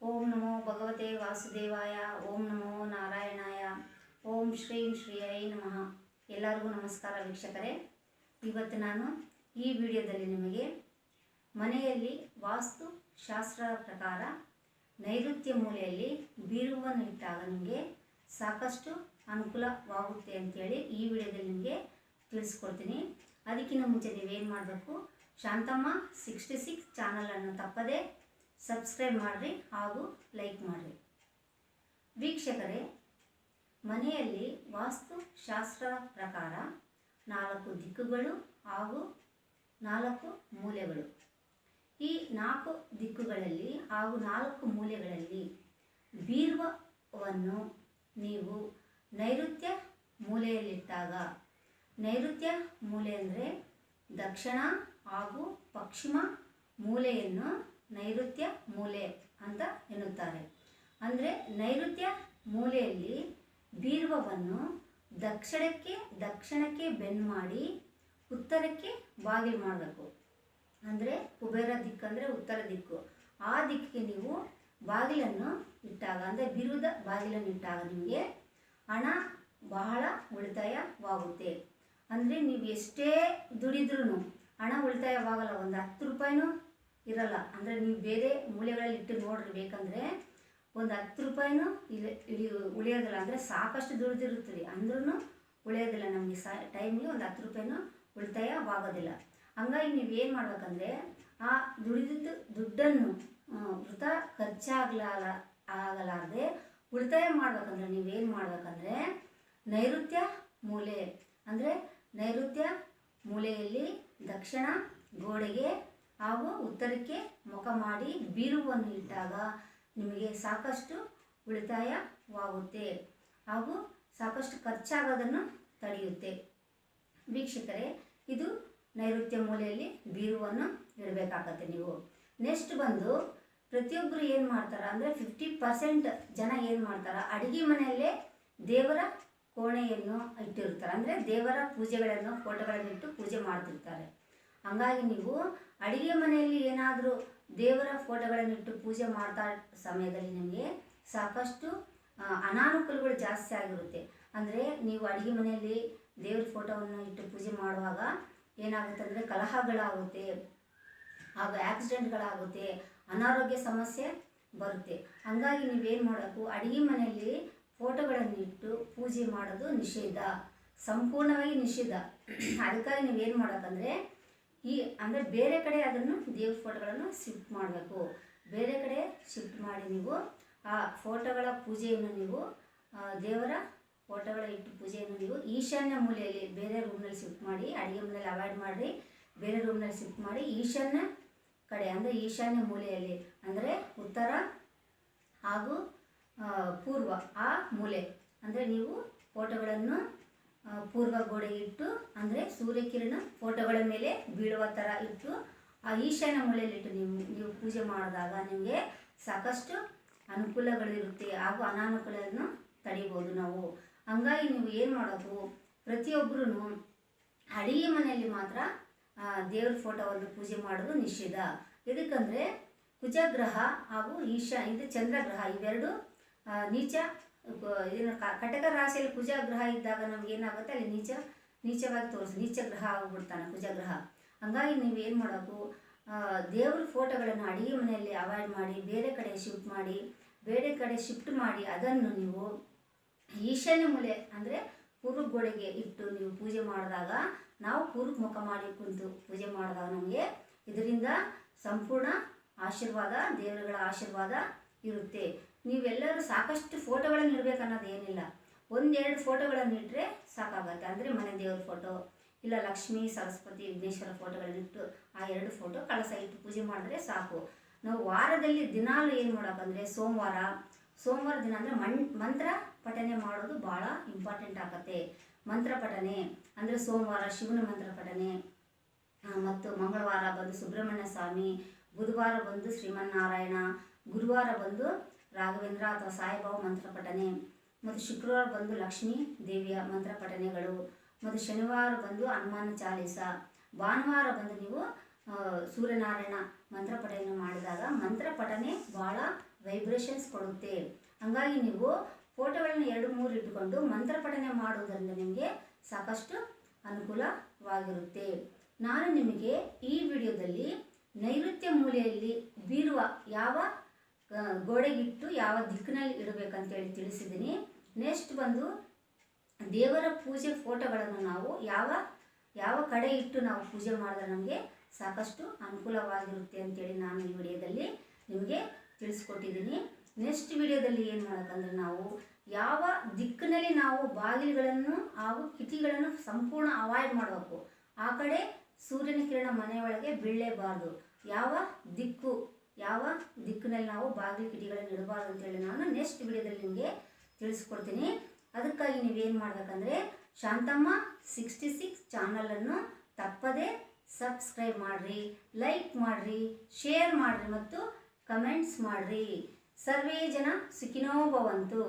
ಓಂ ನಮೋ ಭಗವತೆ ವಾಸುದೇವಾಯ, ಓಂ ನಮೋ ನಾರಾಯಣಾಯ, ಓಂ ಶ್ರೀಂ ಶ್ರೀಯೈ ನಮಃ. ಎಲ್ಲರಿಗೂ ನಮಸ್ಕಾರ ವೀಕ್ಷಕರೇ. ಇವತ್ತು ನಾನು ಈ ವಿಡಿಯೋದಲ್ಲಿ ನಿಮಗೆ ಮನೆಯಲ್ಲಿ ವಾಸ್ತು ಶಾಸ್ತ್ರದ ಪ್ರಕಾರ ನೈಋತ್ಯ ಮೂಲೆಯಲ್ಲಿ ಬೀರುವನ್ನು ಇಟ್ಟಾಗ ನಿಮಗೆ ಸಾಕಷ್ಟು ಅನುಕೂಲವಾಗುತ್ತೆ ಅಂತೇಳಿ ಈ ವಿಡಿಯೋದಲ್ಲಿ ನಿಮಗೆ ತಿಳಿಸ್ಕೊಡ್ತೀನಿ. ಅದಕ್ಕಿಂತ ಮುಂಚೆ ನೀವೇನು ಮಾಡಬೇಕು, ಶಾಂತಮ್ಮ ಸಿಕ್ಸ್ಟಿ ಸಿಕ್ಸ್ ಚಾನಲನ್ನು ತಪ್ಪದೇ ಸಬ್ಸ್ಕ್ರೈಬ್ ಮಾಡಿರಿ ಹಾಗೂ ಲೈಕ್ ಮಾಡಿರಿ. ವೀಕ್ಷಕರೇ, ಮನೆಯಲ್ಲಿ ವಾಸ್ತು ಶಾಸ್ತ್ರ ಪ್ರಕಾರ ನಾಲ್ಕು ದಿಕ್ಕುಗಳು ಹಾಗೂ ನಾಲ್ಕು ಮೂಲೆಗಳು. ಈ ನಾಲ್ಕು ದಿಕ್ಕುಗಳಲ್ಲಿ ಹಾಗೂ ನಾಲ್ಕು ಮೂಲೆಗಳಲ್ಲಿ ಬೀರ್ವವನ್ನು ನೀವು ನೈಋತ್ಯ ಮೂಲೆಯಲ್ಲಿಟ್ಟಾಗ, ನೈಋತ್ಯ ಮೂಲೆ ಅಂದರೆ ದಕ್ಷಿಣ ಹಾಗೂ ಪಶ್ಚಿಮ ಮೂಲೆಯನ್ನು ನೈಋತ್ಯ ಮೂಲೆ ಅಂತ ಎನ್ನುತ್ತಾರೆ. ಅಂದರೆ ನೈಋತ್ಯ ಮೂಲೆಯಲ್ಲಿ ಬೀರ್ವವನ್ನು ದಕ್ಷಿಣಕ್ಕೆ ದಕ್ಷಿಣಕ್ಕೆ ಬೆನ್ ಮಾಡಿ ಉತ್ತರಕ್ಕೆ ಬಾಗಿಲು ಮಾಡಬೇಕು. ಅಂದರೆ ಕುಬೇರ ದಿಕ್ಕು ಅಂದರೆ ಉತ್ತರ ದಿಕ್ಕು. ಆ ದಿಕ್ಕಿಗೆ ನೀವು ಬಾಗಿಲನ್ನು ಇಟ್ಟಾಗ, ಅಂದರೆ ಬಿರುದ ಬಾಗಿಲನ್ನು ಇಟ್ಟಾಗ ನಿಮಗೆ ಹಣ ಬಹಳ ಉಳಿತಾಯವಾಗುತ್ತೆ. ಅಂದರೆ ನೀವು ಎಷ್ಟೇ ದುಡಿದ್ರೂ ಹಣ ಉಳಿತಾಯವಾಗಲ್ಲ, ಒಂದು ಹತ್ತು ರೂಪಾಯಿನೂ ಇರಲ್ಲ. ಅಂದರೆ ನೀವು ಬೇರೆ ಮೂಲೆಗಳಲ್ಲಿ ಇಟ್ಟು ನೋಡ್ರಿ ಬೇಕಂದರೆ ಒಂದು ಹತ್ತು ರೂಪಾಯಿನೂ ಇಲ್ಲಿ ಉಳಿಯೋದಿಲ್ಲ. ಅಂದರೆ ಸಾಕಷ್ಟು ದುಡಿದಿರುತ್ತೀರಿ ಅಂದ್ರೂ ಉಳಿಯೋದಿಲ್ಲ ನಮಗೆ. ಸ ಟೈಮ್ಗೆ ಒಂದು ಹತ್ತು ರೂಪಾಯಿನೂ ಉಳಿತಾಯವಾಗೋದಿಲ್ಲ ಹಂಗಾಗಿ ನೀವು ಏನು ಮಾಡ್ಬೇಕಂದ್ರೆ ಆ ದುಡಿದಿದ್ದು ದುಡ್ಡನ್ನು ವೃತ ಖರ್ಚಾಗಲಾರ ಆಗಲಾರದೆ ಉಳಿತಾಯ ಮಾಡ್ಬೇಕಂದ್ರೆ ನೀವೇನು ಮಾಡ್ಬೇಕಂದ್ರೆ ನೈಋತ್ಯ ಮೂಲೆ. ಅಂದರೆ ನೈಋತ್ಯ ಮೂಲೆಯಲ್ಲಿ ದಕ್ಷಿಣ ಗೋಡೆಗೆ ಹಾಗೂ ಉತ್ತರಕ್ಕೆ ಮುಖ ಮಾಡಿ ಬೀರುವನ್ನು ಇಟ್ಟಾಗ ನಿಮಗೆ ಸಾಕಷ್ಟು ಉಳಿತಾಯವಾಗುತ್ತೆ ಹಾಗೂ ಸಾಕಷ್ಟು ಖರ್ಚಾಗೋದನ್ನು ತಡೆಯುತ್ತೆ. ವೀಕ್ಷಕರೇ, ಇದು ನೈಋತ್ಯ ಮೂಲೆಯಲ್ಲಿ ಬೀರುವನ್ನು ಇಡಬೇಕಾಗತ್ತೆ ನೀವು. ನೆಕ್ಸ್ಟ್ ಬಂದು ಪ್ರತಿಯೊಬ್ಬರು ಏನು ಮಾಡ್ತಾರೆ ಅಂದರೆ ಫಿಫ್ಟಿ ಪರ್ಸೆಂಟ್ ಜನ ಏನು ಮಾಡ್ತಾರೆ? ಅಡುಗೆ ಮನೆಯಲ್ಲೇ ದೇವರ ಕೋಣೆಯನ್ನು ಇಟ್ಟಿರ್ತಾರೆ. ಅಂದರೆ ದೇವರ ಪೂಜೆಗಳನ್ನು, ಫೋಟೋಗಳನ್ನಿಟ್ಟು ಪೂಜೆ ಮಾಡ್ತಿರ್ತಾರೆ. ಹಂಗಾಗಿ ನೀವು ಅಡುಗೆ ಮನೆಯಲ್ಲಿ ಏನಾದರೂ ದೇವರ ಫೋಟೋಗಳನ್ನು ಇಟ್ಟು ಪೂಜೆ ಮಾಡ್ತಾ ಸಮಯದಲ್ಲಿ ನಿಮಗೆ ಸಾಕಷ್ಟು ಅನಾನುಕೂಲಗಳು ಜಾಸ್ತಿ ಆಗಿರುತ್ತೆ. ಅಂದರೆ ನೀವು ಅಡುಗೆ ಮನೆಯಲ್ಲಿ ದೇವ್ರ ಫೋಟೋವನ್ನು ಇಟ್ಟು ಪೂಜೆ ಮಾಡುವಾಗ ಏನಾಗುತ್ತೆ ಅಂದರೆ ಕಲಹಗಳಾಗುತ್ತೆ ಹಾಗೂ ಆಕ್ಸಿಡೆಂಟ್ಗಳಾಗುತ್ತೆ ಅನಾರೋಗ್ಯ ಸಮಸ್ಯೆ ಬರುತ್ತೆ. ಹಂಗಾಗಿ ನೀವೇನು ಮಾಡಬೇಕು, ಅಡುಗೆ ಮನೆಯಲ್ಲಿ ಫೋಟೋಗಳನ್ನು ಇಟ್ಟು ಪೂಜೆ ಮಾಡೋದು ನಿಷೇಧ. ಸಂಪೂರ್ಣವಾಗಿ ನಿಷೇಧ. ಅದಕ್ಕಾಗಿ ನೀವೇನು ಮಾಡಬೇಕಂದ್ರೆ ಈ ಅಂದರೆ ಬೇರೆ ಕಡೆ ಅದನ್ನು ದೇವ್ರ ಫೋಟೋಗಳನ್ನು ಶಿಫ್ಟ್ ಮಾಡಬೇಕು. ಬೇರೆ ಕಡೆ ಶಿಫ್ಟ್ ಮಾಡಿ ನೀವು ಆ ಫೋಟೋಗಳ ಪೂಜೆಯನ್ನು ನೀವು ದೇವರ ಫೋಟೋಗಳ ಇಟ್ಟು ಪೂಜೆಯನ್ನು ನೀವು ಈಶಾನ್ಯ ಮೂಲೆಯಲ್ಲಿ ಬೇರೆ ರೂಮ್ನಲ್ಲಿ ಶಿಫ್ಟ್ ಮಾಡಿ, ಅಡುಗೆ ಮನೆಯಲ್ಲಿ ಅವಾಯ್ಡ್ ಮಾಡಿ, ಬೇರೆ ರೂಮ್ನಲ್ಲಿ ಶಿಫ್ಟ್ ಮಾಡಿ ಈಶಾನ್ಯ ಕಡೆ ಅಂದರೆ ಈಶಾನ್ಯ ಮೂಲೆಯಲ್ಲಿ ಅಂದರೆ ಉತ್ತರ ಹಾಗೂ ಪೂರ್ವ ಆ ಮೂಲೆ ಅಂದರೆ ನೀವು ಫೋಟೋಗಳನ್ನು ಪೂರ್ವ ಗೋಡೆ ಇಟ್ಟು, ಅಂದರೆ ಸೂರ್ಯಕಿರಣ ಫೋಟೋಗಳ ಮೇಲೆ ಬೀಳುವ ಥರ ಇಟ್ಟು, ಆ ಈಶಾನ್ಯ ಮೂಲೆಯಲ್ಲಿಟ್ಟು ನೀವು ನೀವು ಪೂಜೆ ಮಾಡಿದಾಗ ನಿಮಗೆ ಸಾಕಷ್ಟು ಅನುಕೂಲಗಳಿರುತ್ತೆ ಹಾಗೂ ಅನಾನುಕೂಲವನ್ನು ತಡಿಬೋದು ನಾವು. ಹಂಗಾಗಿ ನೀವು ಏನು ಮಾಡೋದು ಪ್ರತಿಯೊಬ್ಬರೂ ಅಡಿಗೆ ಮನೆಯಲ್ಲಿ ಮಾತ್ರ ದೇವ್ರ ಫೋಟೋವನ್ನು ಪೂಜೆ ಮಾಡೋದು ನಿಷೇಧ. ಎದಕ್ಕಂದರೆ ಕುಜಗ್ರಹ ಹಾಗೂ ಈಶಾ, ಇದು ಚಂದ್ರಗ್ರಹ ಇವೆರಡು ನೀಚ ಏನು ಕಟಕ ರಾಶಿಯಲ್ಲಿ ಕುಜಗ್ರಹ ಇದ್ದಾಗ ನಮ್ಗೆ ಏನಾಗುತ್ತೆ? ಅಲ್ಲಿ ನೀಚ, ನೀಚವಾಗಿ ತೋರಿಸ್, ನೀಚ ಗ್ರಹ ಆಗ್ಬಿಡ್ತಾನೆ ಕುಜಗ್ರಹ ಹಂಗಾಗಿ ನೀವು ಏನು ಮಾಡಬೇಕು? ದೇವ್ರ ಫೋಟೋಗಳನ್ನು ಅಡಿಗೆ ಮನೆಯಲ್ಲಿ ಅವಾಯ್ಡ್ ಮಾಡಿ, ಬೇರೆ ಕಡೆ ಶಿಫ್ಟ್ ಮಾಡಿ, ಬೇರೆ ಕಡೆ ಶಿಫ್ಟ್ ಮಾಡಿ, ಅದನ್ನು ನೀವು ಈಶಾನ್ಯ ಮೂಲೆ ಅಂದರೆ ಪೂರ್ವ ಗೋಡೆಗೆ ಇಟ್ಟು ನೀವು ಪೂಜೆ ಮಾಡಿದಾಗ, ನಾವು ಪೂರ್ವ ಮುಖ ಮಾಡಿ ಕುಂತು ಪೂಜೆ ಮಾಡಿದಾಗ ನಮಗೆ ಇದರಿಂದ ಸಂಪೂರ್ಣ ಆಶೀರ್ವಾದ, ದೇವರುಗಳ ಆಶೀರ್ವಾದ ಇರುತ್ತೆ. ನೀವೆಲ್ಲರೂ ಸಾಕಷ್ಟು ಫೋಟೋಗಳನ್ನು ಅನ್ನೋದು ಏನಿಲ್ಲ. ಒಂದೆರಡು ಫೋಟೋಗಳನ್ನು ಇಟ್ಟರೆ ಸಾಕಾಗತ್ತೆ. ಅಂದರೆ ಮನೆ ದೇವ್ರ ಫೋಟೋ, ಇಲ್ಲ ಲಕ್ಷ್ಮೀ, ಸರಸ್ವತಿ, ವಿಘ್ನೇಶ್ವರ ಫೋಟೋಗಳನ್ನು ಇಟ್ಟು ಆ ಎರಡು ಫೋಟೋ ಕಳಸ ಇಟ್ಟು ಪೂಜೆ ಮಾಡಿದ್ರೆ ಸಾಕು. ನಾವು ವಾರದಲ್ಲಿ ದಿನಾಲು ಏನು ಮಾಡೋಕ್ಕಂದರೆ ಸೋಮವಾರ ಸೋಮವಾರ ದಿನ ಅಂದರೆ ಮಣ್ ಮಂತ್ರ ಪಠನೆ ಮಾಡೋದು ಭಾಳ ಇಂಪಾರ್ಟೆಂಟ್ ಆಗತ್ತೆ ಮಂತ್ರ ಪಠನೆ, ಅಂದರೆ ಸೋಮವಾರ ಶಿವನ ಮಂತ್ರ ಪಠನೆ ಮತ್ತು ಮಂಗಳವಾರ ಬಂದು ಸುಬ್ರಹ್ಮಣ್ಯ ಸ್ವಾಮಿ, ಬುಧವಾರ ಬಂದು ಶ್ರೀಮನ್ನಾರಾಯಣ, ಗುರುವಾರ ಬಂದು ರಾಘವೇಂದ್ರ ಅಥವಾ ಸಾಯಿಬಾಬ ಮಂತ್ರ ಪಠನೆ. ಮತ್ತು ಶುಕ್ರವಾರ ಬಂದು ಲಕ್ಷ್ಮೀ ದೇವಿಯ ಮಂತ್ರ ಪಠನೆಗಳು. ಮತ್ತು ಶನಿವಾರ ಬಂದು ಹನುಮಾನ ಚಾಲೀಸ. ಭಾನುವಾರ ಬಂದು ನೀವು ಸೂರ್ಯನಾರಾಯಣ ಮಂತ್ರ ಪಠನೆ ಮಾಡಿದಾಗ ಮಂತ್ರ ಪಠನೆ ಭಾಳ ವೈಬ್ರೇಷನ್ಸ್ ಕೊಡುತ್ತೆ. ಹಾಗಾಗಿ ನೀವು ಫೋಟೋಗಳನ್ನ ಎರಡು, ಮೂರು ಇಟ್ಟುಕೊಂಡು ಮಂತ್ರ ಪಠನೆ ಮಾಡುವುದರಿಂದ ನಿಮಗೆ ಸಾಕಷ್ಟು ಅನುಕೂಲವಾಗಿರುತ್ತೆ. ನಾನು ನಿಮಗೆ ಈ ವಿಡಿಯೋದಲ್ಲಿ ನೈಋತ್ಯ ಮೂಲೆಯಲ್ಲಿ ಬೀರುವ ಯಾವ ಗೋಡೆಗಿಟ್ಟು ಯಾವ ದಿಕ್ಕಿನಲ್ಲಿ ಇಡಬೇಕಂತೇಳಿ ತಿಳಿಸಿದ್ದೀನಿ. ನೆಕ್ಸ್ಟ್ ಬಂದು ದೇವರ ಪೂಜೆ ಫೋಟೋಗಳನ್ನು ನಾವು ಯಾವ ಯಾವ ಕಡೆ ಇಟ್ಟು ನಾವು ಪೂಜೆ ಮಾಡಿದ್ರೆ ನಮಗೆ ಸಾಕಷ್ಟು ಅನುಕೂಲವಾಗಿರುತ್ತೆ ಅಂತೇಳಿ ನಾನು ಈ ವಿಡಿಯೋದಲ್ಲಿ ನಿಮಗೆ ತಿಳಿಸ್ಕೊಟ್ಟಿದ್ದೀನಿ. ನೆಕ್ಸ್ಟ್ ವಿಡಿಯೋದಲ್ಲಿ ಏನು ಮಾಡೋಕ್ಕಂದ್ರೆ ನಾವು ಯಾವ ದಿಕ್ಕಿನಲ್ಲಿ ನಾವು ಬಾಗಿಲುಗಳನ್ನು ಹಾಗೂ ಕಿಟಿಗಳನ್ನು ಸಂಪೂರ್ಣ ಅವಾಯ್ಡ್ ಮಾಡಬೇಕು. ಆ ಕಡೆ ಸೂರ್ಯನ ಕಿರಣ ಮನೆಯೊಳಗೆ ಬೀಳಲೇಬಾರ್ದು. ಯಾವ ದಿಕ್ಕು ಯಾವ ದಿಕ್ಕಿನಲ್ಲಿ ನಾವು ಬಾಗಿಲು ಕಿಟಿಗಳನ್ನು ಇಡಬಾರ್ದು ಅಂತೇಳಿ ನಾನು ನೆಕ್ಸ್ಟ್ ವಿಡಿಯೋದಲ್ಲಿ ನಿಮಗೆ ತಿಳಿಸ್ಕೊಡ್ತೀನಿ. ಅದಕ್ಕಾಗಿ ನೀವೇನು ಮಾಡಬೇಕಂದ್ರೆ ಶಾಂತಮ್ಮ ಸಿಕ್ಸ್ಟಿ ಸಿಕ್ಸ್ ಚಾನಲನ್ನು ತಪ್ಪದೇ ಸಬ್ಸ್ಕ್ರೈಬ್ ಮಾಡಿರಿ ಲೈಕ್ ಮಾಡಿರಿ ಶೇರ್ ಮಾಡಿರಿ ಮತ್ತು ಕಮೆಂಟ್ಸ್ ಮಾಡಿರಿ. ಸರ್ವೇ ಜನ ಸುಖಿನೋ ಭವಂತು